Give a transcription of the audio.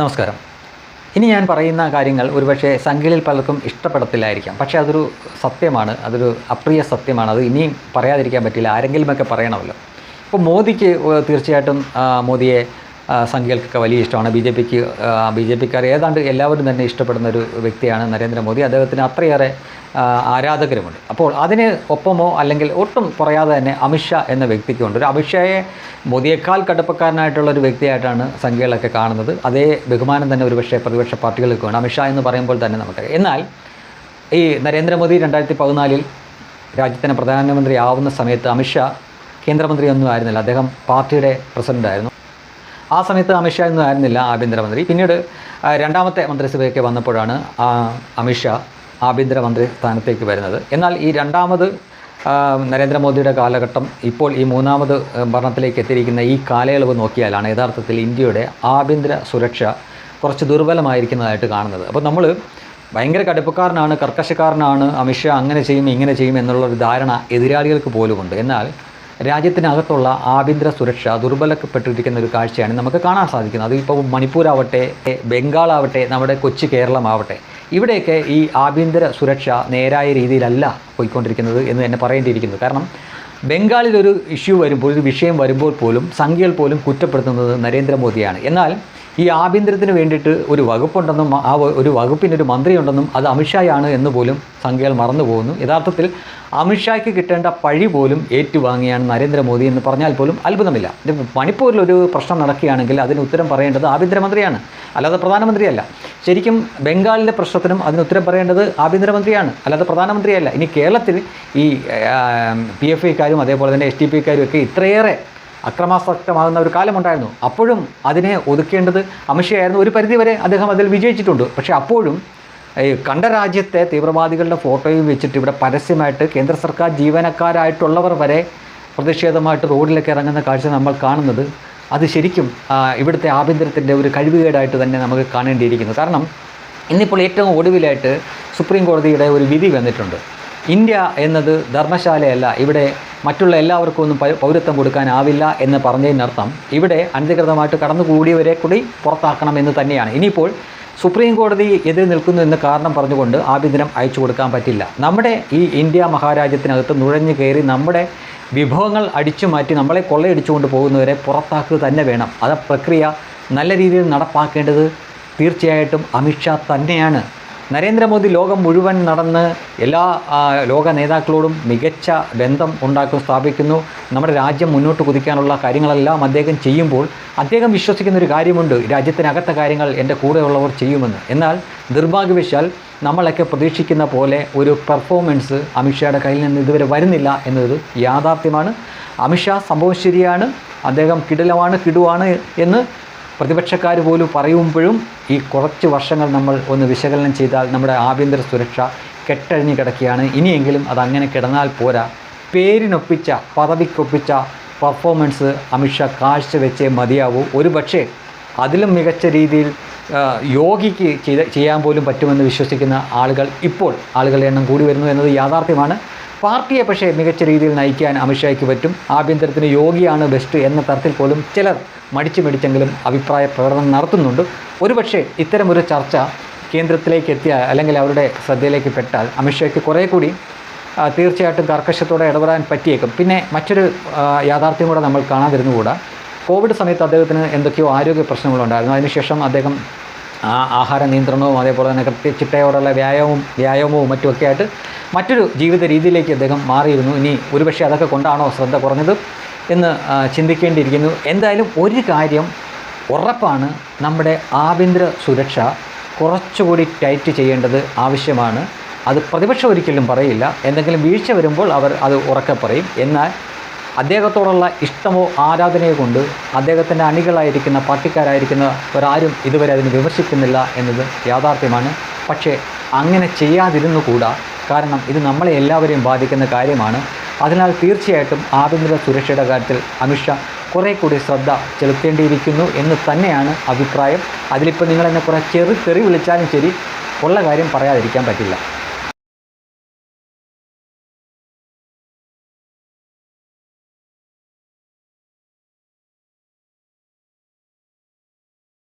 നമസ്കാരം. ഇനി ഞാൻ പറയുന്ന കാര്യങ്ങൾ ഒരുപക്ഷെ സംഖ്യയിൽ പലർക്കും ഇഷ്ടപ്പെടത്തില്ലായിരിക്കാം. പക്ഷേ അതൊരു സത്യമാണ് അതൊരു അപ്രിയ സത്യമാണ്. അത് ഇനിയും പറയാതിരിക്കാൻ പറ്റില്ല ആരെങ്കിലുമൊക്കെ പറയണമല്ലോ. ഇപ്പോൾ മോദിക്ക് തീർച്ചയായിട്ടും മോദിയെ സംഖ്യകൾക്കൊക്കെ വലിയ ഇഷ്ടമാണ്. ബി ജെ പിക്ക് ബി ജെ പിക്കാർ ഏതാണ്ട് എല്ലാവരും തന്നെ ഇഷ്ടപ്പെടുന്ന ഒരു വ്യക്തിയാണ് നരേന്ദ്രമോദി. അദ്ദേഹത്തിന് അത്രയേറെ ആരാധകരുമുണ്ട്. അപ്പോൾ അതിന് ഒപ്പമോ അല്ലെങ്കിൽ ഒട്ടും പറയാതെ തന്നെ അമിത്ഷാ എന്ന വ്യക്തിക്കുണ്ട്. ഒരു അമിത്ഷായെ മോദിയേക്കാൾ കടുപ്പക്കാരനായിട്ടുള്ള ഒരു വ്യക്തിയായിട്ടാണ് സംഖ്യകളൊക്കെ കാണുന്നത്. അതേ ബഹുമാനം തന്നെ ഒരുപക്ഷെ പ്രതിപക്ഷ പാർട്ടികൾക്ക് വേണം അമിത്ഷാ എന്ന് പറയുമ്പോൾ തന്നെ നമുക്ക് എന്നാൽ ഈ നരേന്ദ്രമോദി രണ്ടായിരത്തി പതിനാലിൽ രാജ്യത്തിന് പ്രധാനമന്ത്രി ആവുന്ന സമയത്ത് അമിത്ഷാ കേന്ദ്രമന്ത്രിയൊന്നും ആയിരുന്നില്ല. അദ്ദേഹം പാർട്ടിയുടെ പ്രസിഡന്റായിരുന്നു ആ സമയത്ത് അമിത്ഷാ ഒന്നും ആയിരുന്നില്ല ആഭ്യന്തരമന്ത്രി. പിന്നീട് രണ്ടാമത്തെ മന്ത്രിസഭയൊക്കെ വന്നപ്പോഴാണ് അമിത്ഷാ ആഭ്യന്തരമന്ത്രി സ്ഥാനത്തേക്ക് വരുന്നത്. എന്നാൽ ഈ രണ്ടാമത് നരേന്ദ്രമോദിയുടെ കാലഘട്ടം ഇപ്പോൾ ഈ മൂന്നാമത് ഭരണത്തിലേക്ക് എത്തിയിരിക്കുന്ന ഈ കാലയളവ് നോക്കിയാലാണ് യഥാർത്ഥത്തിൽ ഇന്ത്യയുടെ ആഭ്യന്തര സുരക്ഷ കുറച്ച് ദുർബലമായിരിക്കുന്നതായിട്ട് കാണുന്നത്. അപ്പോൾ നമ്മൾ ഭയങ്കര കടുപ്പക്കാരനാണ് കർക്കശക്കാരനാണ് അമിത്ഷാ അങ്ങനെ ചെയ്യും ഇങ്ങനെ ചെയ്യും എന്നുള്ളൊരു ധാരണ എതിരാളികൾക്ക് പോലുമുണ്ട്. എന്നാൽ രാജ്യത്തിനകത്തുള്ള ആഭ്യന്തര സുരക്ഷ ദുർബലപ്പെട്ടിരിക്കുന്ന ഒരു കാഴ്ചയാണ് നമുക്ക് കാണാൻ സാധിക്കുന്നത്. അതിപ്പോൾ മണിപ്പൂരാവട്ടെ ബംഗാളാവട്ടെ നമ്മുടെ കൊച്ചു കേരളമാവട്ടെ. ഇവിടെയൊക്കെ ഈ ആഭ്യന്തര സുരക്ഷ നേരായ രീതിയിലല്ല പോയിക്കൊണ്ടിരിക്കുന്നത് എന്ന് തന്നെ പറയേണ്ടിയിരിക്കുന്നു. കാരണം ബംഗാളിലൊരു ഇഷ്യൂ വരുമ്പോൾ ഒരു വിഷയം വരുമ്പോൾ പോലും സംഖ്യകൾ പോലും കുറ്റപ്പെടുത്തുന്നത് നരേന്ദ്രമോദിയാണ്. എന്നാൽ ഈ ആഭ്യന്തരത്തിന് വേണ്ടിയിട്ട് ഒരു വകുപ്പുണ്ടെന്നും ആ ഒരു വകുപ്പിന്റെ ഒരു മന്ത്രിയുണ്ടെന്നും അത് അമിത്ഷായാണ് എന്ന് പോലും സംഖ്യകൾ മറന്നു പോകുന്നു. യഥാർത്ഥത്തിൽ അമിത്ഷായ്ക്ക് കിട്ടേണ്ട പഴി പോലും ഏറ്റുവാങ്ങിയാണ് നരേന്ദ്രമോദി എന്ന് പറഞ്ഞാൽ പോലും അത്ഭുതമില്ല. മണിപ്പൂരിൽ ഒരു പ്രശ്നം നടക്കുകയാണെങ്കിൽ അതിന് ഉത്തരം പറയേണ്ടത് ആഭ്യന്തരമന്ത്രിയാണ്. അല്ലാതെ പ്രധാനമന്ത്രിയല്ല. ശരിക്കും ബംഗാളിലെ പ്രശ്നത്തിനും അതിന് ഉത്തരം പറയേണ്ടത് ആഭ്യന്തരമന്ത്രിയാണ്. അല്ലാതെ പ്രധാനമന്ത്രിയല്ല. ഇനി കേരളത്തിൽ ഈ പി എഫ് ഐക്കാരും അതേപോലെ തന്നെ എസ് ടി പി ഐക്കാരും ഒക്കെ ഇത്രയേറെ അക്രമാസക്തമാകുന്ന ഒരു കാലമുണ്ടായിരുന്നു. അപ്പോഴും അതിനെ ഒതുക്കേണ്ടത് അമിത്ഷയായിരുന്നു. ഒരു പരിധിവരെ അദ്ദേഹം അതിൽ വിജയിച്ചിട്ടുണ്ട്. പക്ഷേ അപ്പോഴും കണ്ട രാജ്യത്തെ തീവ്രവാദികളുടെ ഫോട്ടോയും വെച്ചിട്ട് ഇവിടെ പരസ്യമായിട്ട് കേന്ദ്ര സർക്കാർ ജീവനക്കാരായിട്ടുള്ളവർ വരെ പ്രതിഷേധമായിട്ട് റോഡിലേക്ക് ഇറങ്ങുന്ന കാഴ്ച നമ്മൾ കാണുന്നത്. അത് ശരിക്കും ഇവിടുത്തെ ആഭ്യന്തരത്തിന്റെ ഒരു കഴിവുകേടായിട്ട് തന്നെ നമുക്ക് കാണേണ്ടിയിരിക്കുന്നു. കാരണം ഇന്നിപ്പോൾ ഏറ്റവും ഒടുവിലായിട്ട് സുപ്രീം കോടതിയുടെ ഒരു വിധി വന്നിട്ടുണ്ട്. ഇന്ത്യ എന്നത് ധർമ്മശാലയല്ല. ഇവിടെ മറ്റുള്ള എല്ലാവർക്കും ഒന്നും പൗരത്വം കൊടുക്കാനാവില്ല എന്ന് പറഞ്ഞതിനർത്ഥം ഇവിടെ അനധികൃതമായിട്ട് കടന്നുകൂടിയവരെ കൂടി പുറത്താക്കണം എന്ന് തന്നെയാണ്. ഇനിയിപ്പോൾ സുപ്രീം കോടതി എതിരെ നിൽക്കുന്നു എന്ന് കാരണം പറഞ്ഞുകൊണ്ട് ആഭ്യന്തരം അയച്ചു കൊടുക്കാൻ പറ്റില്ല. നമ്മുടെ ഈ ഇന്ത്യ മഹാരാജ്യത്തിനകത്ത് നുഴഞ്ഞു കയറി നമ്മുടെ വിഭവങ്ങൾ അടിച്ചു മാറ്റി നമ്മളെ കൊള്ളയടിച്ചുകൊണ്ട് പോകുന്നവരെ പുറത്താക്കുക തന്നെ വേണം. അത് പ്രക്രിയ നല്ല രീതിയിൽ നടപ്പാക്കേണ്ടത് തീർച്ചയായിട്ടും അമിത്ഷാ തന്നെയാണ്. നരേന്ദ്രമോദി ലോകം മുഴുവൻ നടന്ന് എല്ലാ ലോക നേതാക്കളോടും മികച്ച ബന്ധം ഉണ്ടാക്കും സ്ഥാപിക്കുന്നു. നമ്മുടെ രാജ്യം മുന്നോട്ട് കുതിക്കാനുള്ള കാര്യങ്ങളെല്ലാം അദ്ദേഹം ചെയ്യുമ്പോൾ അദ്ദേഹം വിശ്വസിക്കുന്ന ഒരു കാര്യമുണ്ട്. രാജ്യത്തിനകത്തെ കാര്യങ്ങൾ എന്റെ കൂടെയുള്ളവർ ചെയ്യുമെന്ന്. എന്നാൽ നിർഭാഗ്യവശാൽ നമ്മളൊക്കെ പ്രതീക്ഷിക്കുന്ന പോലെ ഒരു പെർഫോമൻസ് അമിത്ഷായുടെ കയ്യിൽ നിന്ന് ഇതുവരെ വരുന്നില്ല എന്നത് യാഥാർത്ഥ്യമാണ്. അമിത്ഷാ സംഭവം ശരിയാണ്. അദ്ദേഹം കിടിലമാണ് കിടുവാണ് എന്ന് പ്രതിപക്ഷക്കാർ പോലും പറയുമ്പോഴും ഈ കുറച്ച് വർഷങ്ങൾ നമ്മൾ ഒന്ന് വിശകലനം ചെയ്താൽ നമ്മുടെ ആഭ്യന്തര സുരക്ഷ കെട്ടഴിഞ്ഞ് കിടക്കുകയാണ്. ഇനിയെങ്കിലും അതങ്ങനെ കിടന്നാൽ പോരാ. പേരിനൊപ്പിച്ച പദവിക്കൊപ്പിച്ച പെർഫോമൻസ് അമിത്ഷാ കാഴ്ചവെച്ചേ മതിയാവൂ. ഒരു പക്ഷേ അതിലും മികച്ച രീതിയിൽ യോഗിക്ക് ചെയ്ത ചെയ്യാൻ പോലും പറ്റുമെന്ന് വിശ്വസിക്കുന്ന ആളുകൾ ഇപ്പോൾ ആളുകളുടെ എണ്ണം കൂടി വരുന്നു എന്നത് യാഥാർത്ഥ്യമാണ്. പാർട്ടിയെ പക്ഷേ മികച്ച രീതിയിൽ നയിക്കാൻ അമിത്ഷായ്ക്ക് പറ്റും. ആഭ്യന്തരത്തിന് യോഗിയാണ് ബെസ്റ്റ് എന്ന തരത്തിൽ പോലും ചിലർ മടിച്ചു മേടിച്ചെങ്കിലും അഭിപ്രായ പ്രകടനം നടത്തുന്നുണ്ട്. ഒരുപക്ഷെ ഇത്തരമൊരു ചർച്ച കേന്ദ്രത്തിലേക്ക് എത്തിയ അല്ലെങ്കിൽ അവരുടെ ശ്രദ്ധയിലേക്ക് പെട്ടാൽ അമിത്ഷായ്ക്ക് കുറേ കൂടി തീർച്ചയായിട്ടും കർക്കശത്തോടെ ഇടപെടാൻ പറ്റിയേക്കും. പിന്നെ മറ്റൊരു യാഥാർത്ഥ്യം കൂടെ നമ്മൾ കാണാതിരുന്നുകൂടാ. കോവിഡ് സമയത്ത് അദ്ദേഹത്തിന് എന്തൊക്കെയോ ആരോഗ്യ പ്രശ്നങ്ങളുണ്ടായിരുന്നു അതിനുശേഷം അദ്ദേഹം ആഹാര നിയന്ത്രണവും അതേപോലെ തന്നെ കൃത്യ ചിട്ടയോടുള്ള വ്യായാമവും വ്യായാമവും മറ്റുമൊക്കെ ആയിട്ട് മറ്റൊരു ജീവിത രീതിയിലേക്ക് അദ്ദേഹം മാറിയിരുന്നു. ഇനി ഒരുപക്ഷെ അതൊക്കെ കൊണ്ടാണോ ശ്രദ്ധ കുറഞ്ഞത് എന്ന് ചിന്തിക്കേണ്ടിയിരിക്കുന്നു. എന്തായാലും ഒരു കാര്യം ഉറപ്പാണ്. നമ്മുടെ ആഭ്യന്തര സുരക്ഷ കുറച്ചുകൂടി ടൈറ്റ് ചെയ്യേണ്ടത് ആവശ്യമാണ്. അത് പ്രതിപക്ഷം ഒരിക്കലും പറയില്ല. എന്തെങ്കിലും വീഴ്ച വരുമ്പോൾ അവർ അത് ഉറക്കെ പറയും. എന്നാൽ അദ്ദേഹത്തോടുള്ള ഇഷ്ടമോ ആരാധനയോ കൊണ്ട് അദ്ദേഹത്തിന്റെ അണികളായിരിക്കുന്ന പാർട്ടിക്കാരായിരിക്കുന്ന ഒരാരും ഇതുവരെ അതിന് വിമർശിക്കുന്നില്ല എന്നത് യാഥാർത്ഥ്യമാണ്. പക്ഷേ അങ്ങനെ ചെയ്യാതിരുന്നു കൂടാ കാരണം ഇത് നമ്മളെ എല്ലാവരെയും ബാധിക്കുന്ന കാര്യമാണ്. അതിനാൽ തീർച്ചയായിട്ടും ആഭ്യന്തര സുരക്ഷയുടെ കാര്യത്തിൽ അമിത്ഷാ കുറേ കൂടി ശ്രദ്ധ ചെലുത്തേണ്ടിയിരിക്കുന്നു എന്ന് തന്നെയാണ് അഭിപ്രായം. അതിലിപ്പോൾ നിങ്ങളെന്നെ കുറേ ചെറു തെറി വിളിച്ചാലും ശരി ഉള്ള കാര്യം പറയാതിരിക്കാൻ പറ്റില്ല.